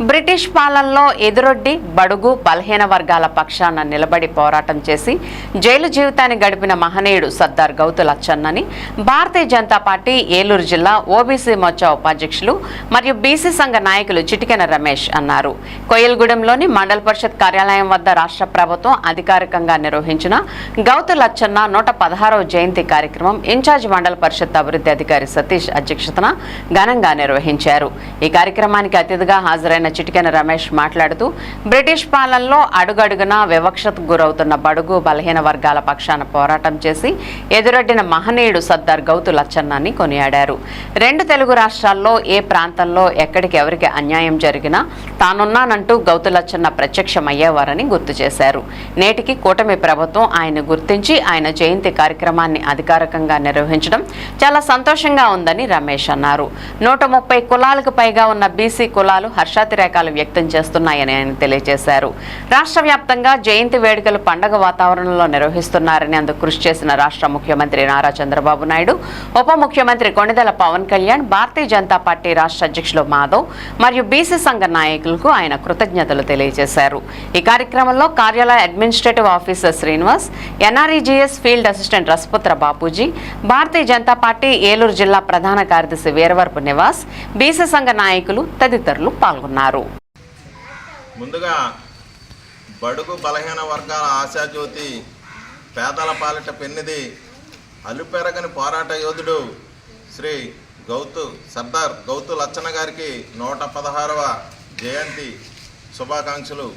British పాలనలో ఎదురొడ్డి బడుగు బలహీన వర్గాల పక్షాన నిలబడి పోరాటం చేసి జైలు జీవితాన్ని గడిపిన మహనీయుడు సర్దార్ గౌతు లచ్చన్నని భారతీయ జనతా పార్టీ ఏలూరు జిల్లా ఓబీసీ మోర్చా ఉపాధ్యక్షులు మరియు బీసీ సంఘ నాయకులు చిటికెన రమేష్ అన్నారు. కొయ్యలగూడెంలోని మండల పరిషత్ కార్యాలయం వద్ద రాష్ట్ర ప్రభుత్వం అధికారికంగా నిర్వహించిన గౌతు లచ్చన్న నూట పదహారవ జయంతి కార్యక్రమం ఇన్ఛార్జ్ మండల పరిషత్ అభివృద్ధి అధికారి సతీష్ అధ్యక్షతన ఘనంగా నిర్వహించారు. ఈ కార్యక్రమానికి అతిథిగా హాజరైన చిటికెన రమేష్ మాట్లాడుతూ బ్రిటిష్ పాలనలో అడుగడుగునా వివక్షతకు గురవుతున్న బడుగు బలహీన వర్గాల పక్షాన పోరాటం చేసి ఎదురొడ్డిన మహనీయుడు సర్దార్ గౌతు లచ్చన్నని కొనియాడారు. రెండు తెలుగు రాష్ట్రాల్లో ఏ ప్రాంతంలో ఎక్కడికి ఎవరికి అన్యాయం జరిగినా తానున్నానంటూ గౌతు లచ్చన్న ప్రత్యక్షమయ్యేవారని గుర్తు చేశారు. నేటికి కూటమి ప్రభుత్వం ఆయన గుర్తించి ఆయన జయంతి కార్యక్రమాన్ని అధికారికంగా నిర్వహించడం చాలా సంతోషంగా ఉందని రమేష్ అన్నారు. నూట ముప్పై కులాలకు పైగా ఉన్న బీసీ కులాలు వ్యతిరేకాలు వ్యక్తం చేస్తున్నాయని ఆయన తెలియజేశారు. రాష్ట్ర వ్యాప్తంగా జయంతి వేడుకలు పండగ వాతావరణంలో నిర్వహిస్తున్నారని అందుకు కృషి చేసిన రాష్ట్ర ముఖ్యమంత్రి నారా చంద్రబాబు నాయుడు ఉప ముఖ్యమంత్రి కొణిదెల పవన్ కళ్యాణ్ భారతీయ జనతా పార్టీ రాష్ట్ర అధ్యక్షులు మాధవ్ మరియు బీసీ సంఘ నాయకులకు ఆయన కృతజ్ఞతలు తెలియజేశారు. ఈ కార్యక్రమంలో కార్యాలయ administrative officer Srinivas NREGS field assistant Rasaputra Bapuji Bharatiya Janata Party Eluru జిల్లా ప్రధాన కార్యదర్శి వీరవరపు నివాస్ బీసీ సంఘ నాయకులు తదితరులు పాల్గొన్నారు. ముందుగా బడుగు బలహీన వర్గాల ఆశాజ్యోతి పేదల పాలిట పెన్నిది అలుపెరగని పోరాట యోధుడు శ్రీ గౌతు సర్దార్ గౌతు లచ్చన్న గారికి నూట పదహారవ జయంతి శుభాకాంక్షలు.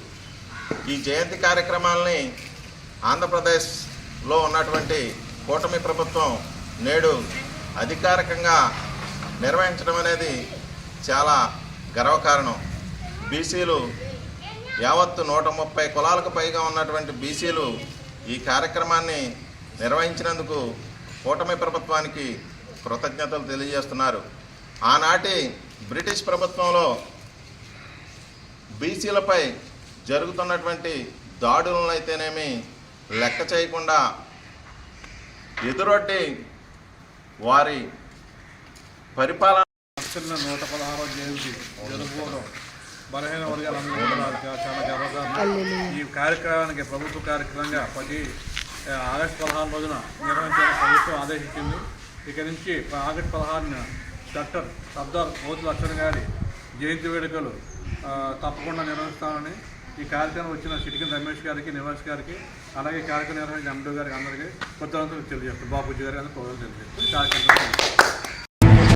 ఈ జయంతి కార్యక్రమాలని ఆంధ్రప్రదేశ్లో ఉన్నటువంటి కూటమి ప్రభుత్వం నేడు అధికారికంగా నిర్వహించడం అనేది చాలా గర్వకారణం. బీసీలు యావత్తు నూట ముప్పై కులాలకు పైగా ఉన్నటువంటి బీసీలు ఈ కార్యక్రమాన్ని నిర్వహించినందుకు కూటమి ప్రభుత్వానికి కృతజ్ఞతలు తెలియజేస్తున్నారు. ఆనాటి బ్రిటిష్ ప్రభుత్వంలో బీసీలపై జరుగుతున్నటువంటి దాడులను అయితేనేమి లెక్క చేయకుండా ఎదురొట్టి వారి పరిపాలన నూట పదహారో జయంతి చాలా గర్వకారణం ఈ కార్యక్రమానికి ప్రభుత్వ కార్యక్రమంగా ఆ, ఆగస్టు పదహారు రోజున నిర్వహించాలని ప్రభుత్వం ఆదేశించింది. ఇక నుంచి ఆగస్టు పదహారున డాక్టర్ సర్దార్ మోతు లక్ష్మణ్ గారి జయంతి వేడుకలు తప్పకుండా నిర్వహిస్తామని ఈ కార్యక్రమం వచ్చిన సిటికన్ రమేష్ గారికి నివాస్ గారికి అలాగే కార్యక్రమం నిర్వహించిన ఎండో గారికి అందరికీ కొత్త తెలియజేస్తారు బాబుజీ గారికి అందరూ తెలియజేస్తారు ఈ కార్యక్రమం